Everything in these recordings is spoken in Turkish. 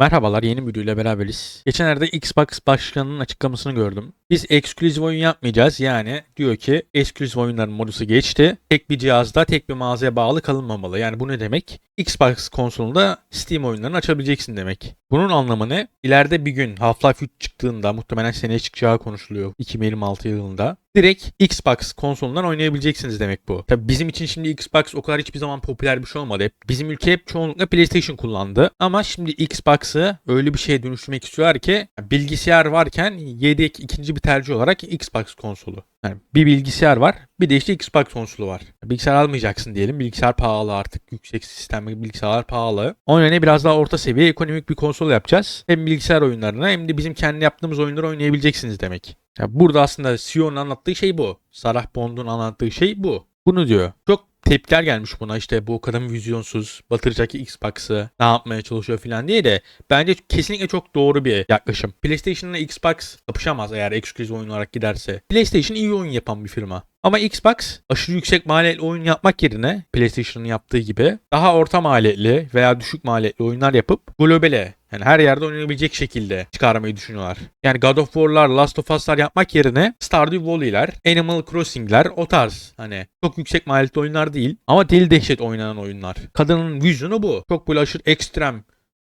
Merhabalar yeni videoyla beraberiz. Geçenlerde Xbox başkanının açıklamasını gördüm. Biz eksklusif oyun yapmayacağız yani diyor ki eksklusif oyunların modusu geçti. Tek bir cihazda tek bir mağazaya bağlı kalınmamalı. Yani bu ne demek? Xbox konsolunda Steam oyunlarını açabileceksin demek. Bunun anlamı ne? İleride bir gün Half-Life 3 çıktığında muhtemelen seneye çıkacağı konuşuluyor 2026 yılında. Direkt Xbox konsolundan oynayabileceksiniz demek bu. Tabi bizim için şimdi Xbox o kadar hiçbir zaman popüler bir şey olmadı. Hep bizim ülke hep çoğunlukla PlayStation kullandı. Ama şimdi Xbox'ı öyle bir şeye dönüştürmek istiyorlar ki bilgisayar varken yedek ikinci bir tercih olarak Xbox konsolu. Yani bir bilgisayar var bir de işte Xbox konsolu var. Bilgisayar almayacaksın diyelim. Bilgisayar pahalı artık. Yüksek sistemli bilgisayarlar pahalı. Onun yerine biraz daha orta seviye ekonomik bir konsol yapacağız. Hem bilgisayar oyunlarına hem de bizim kendi yaptığımız oyunları oynayabileceksiniz demek. Ya burada aslında CEO'nun anlattığı şey bu. Sarah Bond'un anlattığı şey bu. Bunu diyor. Çok tepkiler gelmiş buna işte bu kadın vizyonsuz batıracak Xbox'ı ne yapmaya çalışıyor falan diye de bence kesinlikle çok doğru bir yaklaşım. PlayStation'la Xbox kapışamaz eğer ekskluzif oyun olarak giderse. PlayStation iyi oyun yapan bir firma. Ama Xbox aşırı yüksek maliyetli oyun yapmak yerine PlayStation'ın yaptığı gibi daha orta maliyetli veya düşük maliyetli oyunlar yapıp globale yani her yerde oynayabilecek şekilde çıkarmayı düşünüyorlar. Yani God of War'lar, Last of Us'lar yapmak yerine Stardew Valley'ler, Animal Crossing'ler o tarz hani çok yüksek maliyetli oyunlar değil ama deli dehşet oynanan oyunlar. Kadının vizyonu bu. Çok böyle aşırı ekstrem,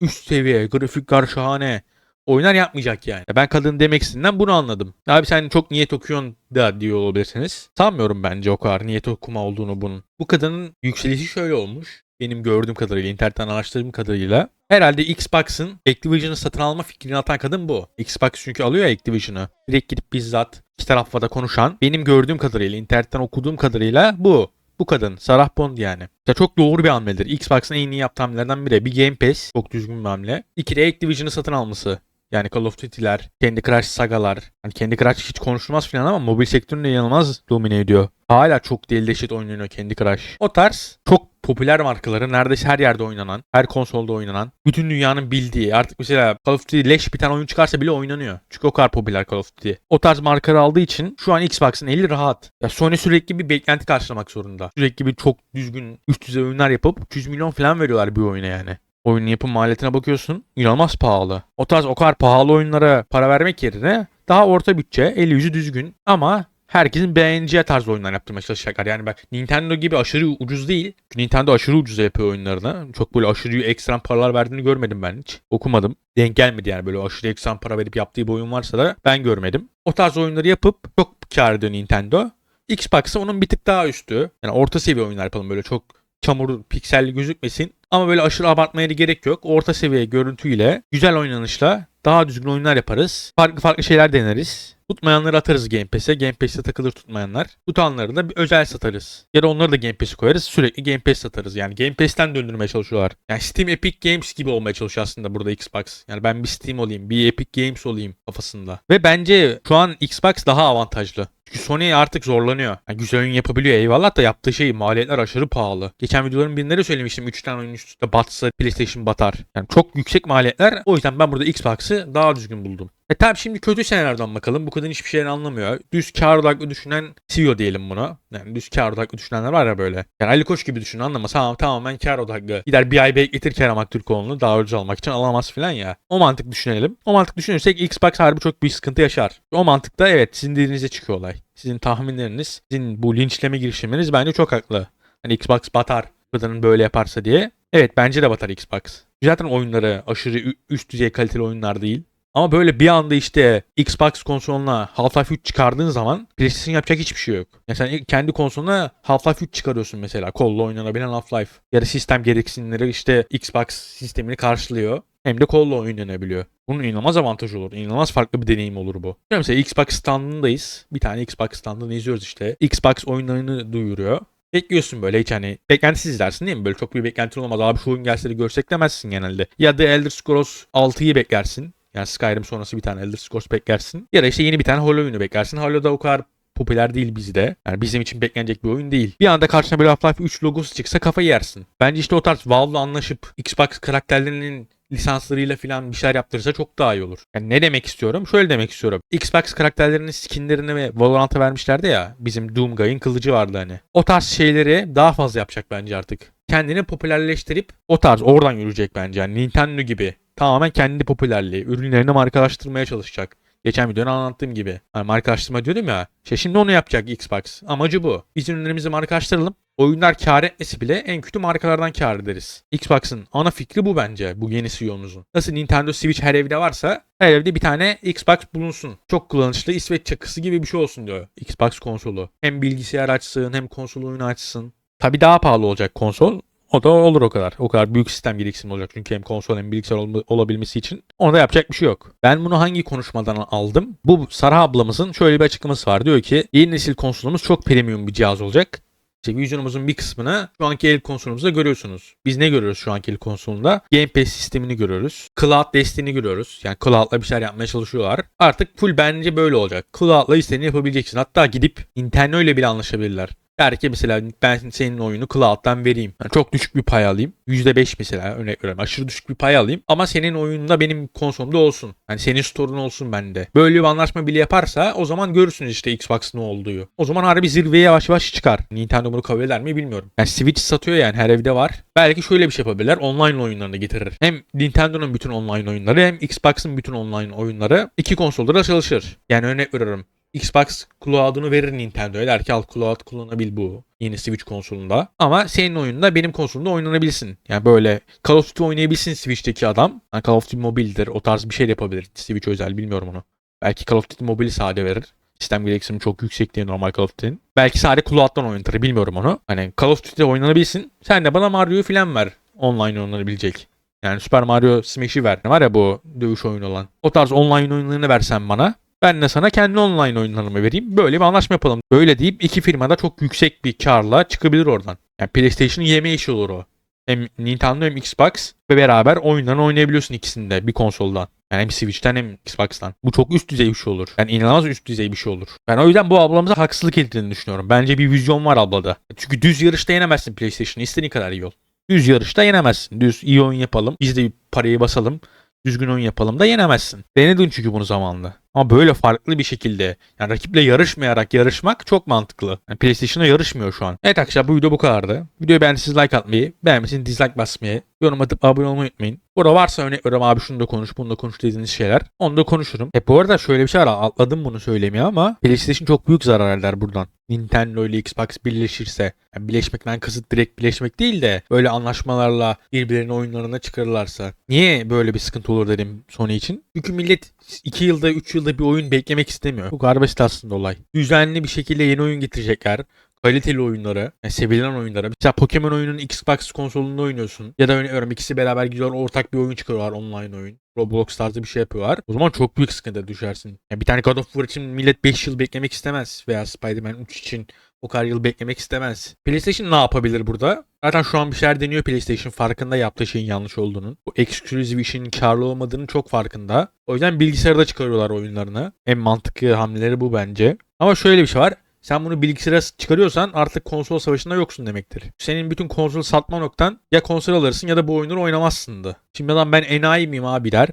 üst seviye, grafikler şahane, oyunlar yapmayacak yani. Ben kadın demek bunu anladım. Abi sen çok niyet okuyorsun da diyor olabilirsiniz. Sanmıyorum bence o kadar niyet okuma olduğunu bunun. Bu kadının yükselişi şöyle olmuş. Benim gördüğüm kadarıyla, internetten araştırdığım kadarıyla. Herhalde Xbox'ın Activision'ı satın alma fikrini atan kadın bu. Xbox çünkü alıyor ya Activision'ı. Direkt gidip bizzat iki tarafla da konuşan. Benim gördüğüm kadarıyla, internetten okuduğum kadarıyla bu. Bu kadın. Sarah Bond yani. Ya çok doğru bir hamledir. Xbox'ın en iyi yaptığı hamlelerden biri. Bir Game Pass. Çok düzgün bir hamle. İki de Activision'ı satın alması. Yani Call of Duty'ler, Candy Crush sagalar. Hani Candy Crush hiç konuşulmaz falan ama mobil sektöründe inanılmaz domine ediyor. Hala çok deli deşit oynanıyor Candy Crush. O tarz çok popüler markaları neredeyse her yerde oynanan, her konsolda oynanan, bütün dünyanın bildiği artık mesela Call of Duty leş bir tane oyun çıkarsa bile oynanıyor. Çünkü o kadar popüler Call of Duty. O tarz markaları aldığı için şu an Xbox'ın eli rahat. Ya Sony sürekli bir beklenti karşılamak zorunda. Sürekli bir çok düzgün üst düzey oyunlar yapıp 300 milyon falan veriyorlar bir oyuna yani. Oyunun yapım maliyetine bakıyorsun inanılmaz pahalı. O tarz o kadar pahalı oyunlara para vermek yerine daha orta bütçe, eli yüzü düzgün ama herkesin beğeneceği tarz oyunlar yaptırmaya çalışacaklar. Yani bak Nintendo gibi aşırı ucuz değil. Nintendo aşırı ucuza yapıyor oyunlarını. Çok böyle aşırı ekstrem paralar verdiğini görmedim ben hiç. Okumadım. Denk gelmedi yani böyle aşırı ekstrem para verip yaptığı bir oyun varsa da ben görmedim. O tarz oyunları yapıp çok kar ediyor Nintendo. Xbox'a onun bir tık daha üstü. Yani orta seviye oyunlar yapalım böyle çok çamur pikselli gözükmesin. Ama böyle aşırı abartmaya da gerek yok. Orta seviye görüntüyle, güzel oynanışla daha düzgün oyunlar yaparız. Farklı farklı şeyler deneriz. Tutmayanları atarız Game Pass'e. Game Pass'te takılır tutmayanlar. Tutanları da bir özel satarız. Ya da onları da Game Pass'e koyarız. Sürekli Game Pass satarız. Yani Game Pass'ten döndürmeye çalışıyorlar. Yani Steam Epic Games gibi olmaya çalışıyor aslında burada Xbox. Yani ben bir Steam olayım, bir Epic Games olayım kafasında. Ve bence şu an Xbox daha avantajlı. Çünkü Sony artık zorlanıyor. Yani güzel oyun yapabiliyor eyvallah da yaptığı şey maliyetler aşırı pahalı. Geçen videoların birinde de söylemiştim 3 tane oyun üst üste batsa PlayStation batar. Yani çok yüksek maliyetler. O yüzden ben burada Xbox'ı daha düzgün buldum. E tabi şimdi kötü senaryodan bakalım. Bu kadın hiçbir şeyden anlamıyor. Düz kar odaklı düşünen CEO diyelim buna. Yani düz kar odaklı düşünenler var ya böyle. Yani Ali Koç gibi düşün anlamaz. Tamam tamamen kar odaklı. Gider bir ay bekletir Kerem Aktürkoğlu'nu daha ucuz almak için alamaz filan ya. O mantık düşünelim. O mantık düşünürsek Xbox harbi çok büyük sıkıntı yaşar. O mantıkta evet sizin dediğinize çıkıyor olay. Sizin tahminleriniz, sizin bu linçleme girişiminiz bence çok haklı. Hani Xbox batar kadının böyle yaparsa diye. Evet bence de batar Xbox. Zaten oyunları aşırı üst düzey kaliteli oyunlar değil. Ama böyle bir anda işte Xbox konsoluna Half-Life 3 çıkardığın zaman PlayStation yapacak hiçbir şey yok. Ya sen kendi konsoluna Half-Life 3 çıkarıyorsun mesela. Kolla oynanabilen Half-Life. Ya da sistem gereksinimleri işte Xbox sistemini karşılıyor. Hem de kolla oynanabiliyor. Bunun inanılmaz avantajı olur. İnanılmaz farklı bir deneyim olur bu. Mesela Xbox standındayız. Bir tane Xbox standını izliyoruz işte. Xbox oyunlarını duyuruyor. Bekliyorsun böyle hiç hani beklentisiz izlersin değil mi? Böyle çok bir beklentin olmaz. Abi şu oyun gelse de görsek demezsin genelde. Ya da Elder Scrolls 6'yı beklersin. Yani Skyrim sonrası bir tane Elder Scrolls beklersin. Ya da işte yeni bir tane Halo oyunu beklersin. Halo da o kadar popüler değil bizde. Yani bizim için beklenecek bir oyun değil. Bir anda karşına bir Half-Life 3 logosu çıksa kafayı yersin. Bence işte o tarz Valve'la anlaşıp Xbox karakterlerinin lisanslarıyla falan bir şeyler yaptırırsa çok daha iyi olur. Yani ne demek istiyorum? Şöyle demek istiyorum. Xbox karakterlerinin skinlerini ve Valorant'a vermişlerdi ya. Bizim Doomguy'ın kılıcı vardı hani. O tarz şeyleri daha fazla yapacak bence artık. kendini popülerleştirip o tarz oradan yürüyecek bence. Yani Nintendo gibi tamamen kendi popülerliği, ürünlerini markalaştırmaya çalışacak. Geçen videoda anlattığım gibi. Hani markalaştırma diyordum ya. İşte şimdi onu yapacak Xbox. Amacı bu. Biz ürünlerimizi markalaştıralım. Oyunlar kar etmesi bile en kötü markalardan kar ederiz. Xbox'ın ana fikri bu bence bu yeni CEO'muzun. Nasıl Nintendo Switch her evde varsa her evde bir tane Xbox bulunsun. Çok kullanışlı İsveç çakısı gibi bir şey olsun diyor Xbox konsolu. Hem bilgisayar açsın hem konsol oyunu açsın. Tabi daha pahalı olacak konsol. O da olur o kadar. O kadar büyük sistem gereksinimi olacak. Çünkü hem konsol hem bilgisayar ol- olabilmesi için. Ona da yapacak bir şey yok. Ben bunu hangi konuşmadan aldım? Bu Sara ablamızın şöyle bir açıklaması var. Diyor ki yeni nesil konsolumuz çok premium bir cihaz olacak. İşte vizyonumuzun bir kısmını şu anki el konsolumuzda görüyorsunuz. Biz ne görüyoruz şu anki el konsolunda? Game Pass sistemini görüyoruz. Cloud desteğini görüyoruz. Yani Cloud'la bir şeyler yapmaya çalışıyorlar. Artık full bence böyle olacak. Cloud'la istediğini yapabileceksin. Hatta gidip Nintendo ile bile anlaşabilirler. Der ki mesela ben senin oyunu Cloud'dan vereyim. Yani çok düşük bir pay alayım. %5 mesela örnek veriyorum. Aşırı düşük bir pay alayım. Ama senin oyununda benim konsolumda olsun. Yani senin store'un olsun bende. Böyle bir anlaşma bile yaparsa o zaman görürsünüz işte Xbox ne olduğu. O zaman harbi zirveye yavaş yavaş çıkar. Nintendo bunu kabul eder mi bilmiyorum. Yani Switch satıyor yani her evde var. Belki şöyle bir şey yapabilirler. Online oyunlarını getirir. Hem Nintendo'nun bütün online oyunları hem Xbox'ın bütün online oyunları iki konsolda da çalışır. Yani örnek veriyorum. Xbox Cloud'unu verir Nintendo'ya der ki al Cloud kullanabil bu yeni Switch konsolunda. Ama senin oyununda benim konsolumda oynanabilsin. Yani böyle Call of Duty oynayabilsin Switch'teki adam. Yani Call of Duty mobildir o tarz bir şey de yapabilir. Switch özel bilmiyorum onu. Belki Call of Duty mobili sade verir. Sistem gereksinimi çok yüksek diye normal Call of Duty'nin. Belki sadece Cloud'dan oynatır bilmiyorum onu. Hani Call of Duty'de oynanabilsin. Sen de bana Mario'yu falan ver. Online oynanabilecek. Yani Super Mario Smash'i ver. Var ya bu dövüş oyunu olan. O tarz online oyunlarını versen bana. Ben de sana kendi online oyunlarımı vereyim. Böyle bir anlaşma yapalım. Böyle deyip iki firma da çok yüksek bir karla çıkabilir oradan. Yani PlayStation'ın yeme işi olur o. Hem Nintendo hem Xbox ve beraber oyunlarını oynayabiliyorsun ikisinde bir konsoldan. Yani hem Switch'ten hem Xbox'tan. Bu çok üst düzey bir şey olur. Yani inanılmaz üst düzey bir şey olur. Ben o yüzden bu ablamıza haksızlık edildiğini düşünüyorum. Bence bir vizyon var ablada. Çünkü düz yarışta yenemezsin PlayStation'ı. İstediğin kadar iyi ol. Düz yarışta yenemezsin. Düz iyi oyun yapalım. Biz de parayı basalım. Düzgün oyun yapalım da yenemezsin. Denedin çünkü bunu zamanında. Ama böyle farklı bir şekilde yani rakiple yarışmayarak yarışmak çok mantıklı. Yani PlayStation'a yarışmıyor şu an. Evet arkadaşlar bu video bu kadardı. Videoyu beğendiyseniz like atmayı, beğenmediyseniz dislike basmayı, yorum atıp abone olmayı unutmayın. Burada varsa örnek veriyorum abi şunu da konuş, bunu da konuş dediğiniz şeyler. Onu da konuşurum. E bu arada şöyle bir şey var atladım bunu söylemeye ama PlayStation çok büyük zarar eder buradan. Nintendo ile Xbox birleşirse yani birleşmekten kasıt direkt birleşmek değil de böyle anlaşmalarla birbirlerinin oyunlarına çıkarırlarsa. Niye böyle bir sıkıntı olur dedim Sony için. Çünkü millet 2 yılda 3 yılda bir oyun beklemek istemiyor. Bu kadar basit aslında olay. Düzenli bir şekilde yeni oyun getirecekler kaliteli oyunları, yani sevilen oyunları. Mesela Pokemon oyunun Xbox konsolunda oynuyorsun. Ya da örnek veriyorum ikisi beraber gidiyorlar ortak bir oyun çıkarıyorlar online oyun. Roblox tarzı bir şey yapıyorlar. O zaman çok büyük sıkıntıya düşersin. Yani bir tane God of War için millet 5 yıl beklemek istemez. Veya Spider-Man 3 için o kadar yıl beklemek istemez. PlayStation ne yapabilir burada? Zaten şu an bir şeyler deniyor PlayStation farkında yaptığı şeyin yanlış olduğunu. Bu exclusive işin karlı olmadığının çok farkında. O yüzden bilgisayarda çıkarıyorlar oyunlarını. En mantıklı hamleleri bu bence. Ama şöyle bir şey var. Sen bunu bilgisayara çıkarıyorsan artık konsol savaşında yoksun demektir. Senin bütün konsol satma noktan ya konsol alırsın ya da bu oyunları oynamazsın da. Şimdi adam ben enayi miyim abi der.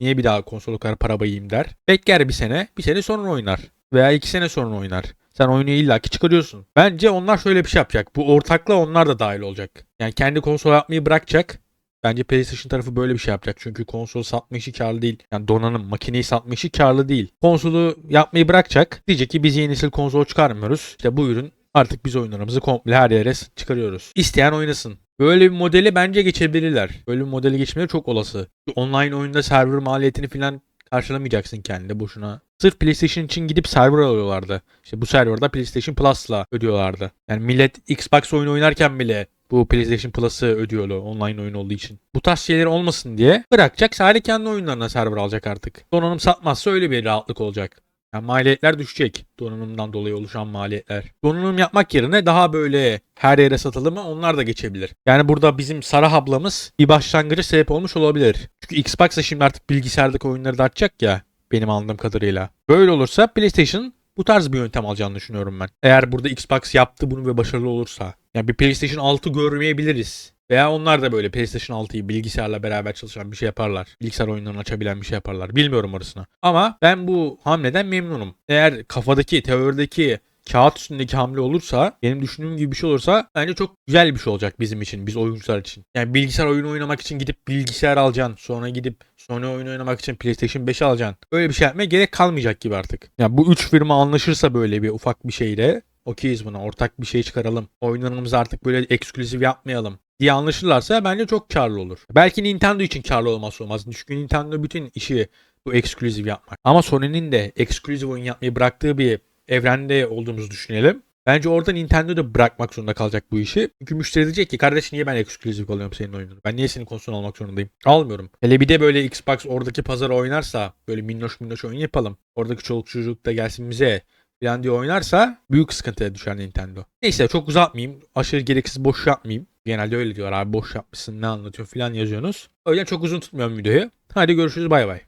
Niye bir daha konsol kadar para bayayım der. Bekler bir sene. Bir sene sonra oynar. Veya iki sene sonra oynar. Sen oyunu illaki çıkarıyorsun. Bence onlar şöyle bir şey yapacak. Bu ortakla onlar da dahil olacak. Yani kendi konsol yapmayı bırakacak. Bence PlayStation tarafı böyle bir şey yapacak. Çünkü konsol satma işi karlı değil. Yani donanım, makineyi satma işi karlı değil. Konsolu yapmayı bırakacak. Diyecek ki biz yeni nesil konsol çıkarmıyoruz. İşte bu ürün artık biz oyunlarımızı komple her yere çıkarıyoruz. İsteyen oynasın. Böyle bir modeli bence geçebilirler. Böyle bir modeli geçmeleri çok olası. Online oyunda server maliyetini falan karşılamayacaksın kendine boşuna. Sırf PlayStation için gidip server alıyorlardı. İşte bu serverda PlayStation Plus'la ödüyorlardı. Yani millet Xbox oyunu oynarken bile bu PlayStation Plus'ı ödüyordu online oyun olduğu için. Bu tarz şeyler olmasın diye bırakacak. Sadece kendi oyunlarına server alacak artık. Donanım satmazsa öyle bir rahatlık olacak. Yani maliyetler düşecek. Donanımdan dolayı oluşan maliyetler. Donanım yapmak yerine daha böyle her yere satalım mı onlar da geçebilir. Yani burada bizim Sarah ablamız bir başlangıcı sebep olmuş olabilir. Çünkü Xbox da şimdi artık bilgisayardaki oyunları da açacak ya benim anladığım kadarıyla. Böyle olursa PlayStation bu tarz bir yöntem alacağını düşünüyorum ben. Eğer burada Xbox yaptı bunu ve başarılı olursa. Yani bir PlayStation 6 görmeyebiliriz. Veya onlar da böyle PlayStation 6'yı bilgisayarla beraber çalışan bir şey yaparlar. Bilgisayar oyunlarını açabilen bir şey yaparlar. Bilmiyorum orasını. Ama ben bu hamleden memnunum. Eğer kafadaki, teorideki kağıt üstündeki hamle olursa, benim düşündüğüm gibi bir şey olursa bence çok güzel bir şey olacak bizim için, biz oyuncular için. Yani bilgisayar oyunu oynamak için gidip bilgisayar alacaksın, sonra gidip Sony oyun oynamak için PlayStation 5 alacaksın. Öyle bir şey yapmaya gerek kalmayacak gibi artık. Yani bu üç firma anlaşırsa böyle bir ufak bir şeyle okeyiz buna. Ortak bir şey çıkaralım. Oyunlarımızı artık böyle eksklusif yapmayalım diye anlaşırlarsa bence çok karlı olur. Belki Nintendo için karlı olmaz olmaz. Çünkü Nintendo bütün işi bu eksklusif yapmak. Ama Sony'nin de eksklusif oyun yapmayı bıraktığı bir evrende olduğumuzu düşünelim. Bence orada Nintendo da bırakmak zorunda kalacak bu işi. Çünkü müşteri diyecek ki kardeş niye ben eksklusif alıyorum senin oyununu? Ben niye senin konsolunu almak zorundayım? Almıyorum. Hele bir de böyle Xbox oradaki pazara oynarsa böyle minnoş minnoş oyun yapalım. Oradaki çoluk çocuk da gelsin bize falan diye oynarsa büyük sıkıntıya düşer Nintendo. Neyse çok uzatmayayım. Aşırı gereksiz boş yapmayayım. Genelde öyle diyor abi boş yapmışsın ne anlatıyorsun falan yazıyorsunuz. O yüzden çok uzun tutmuyorum videoyu. Hadi görüşürüz bay bay.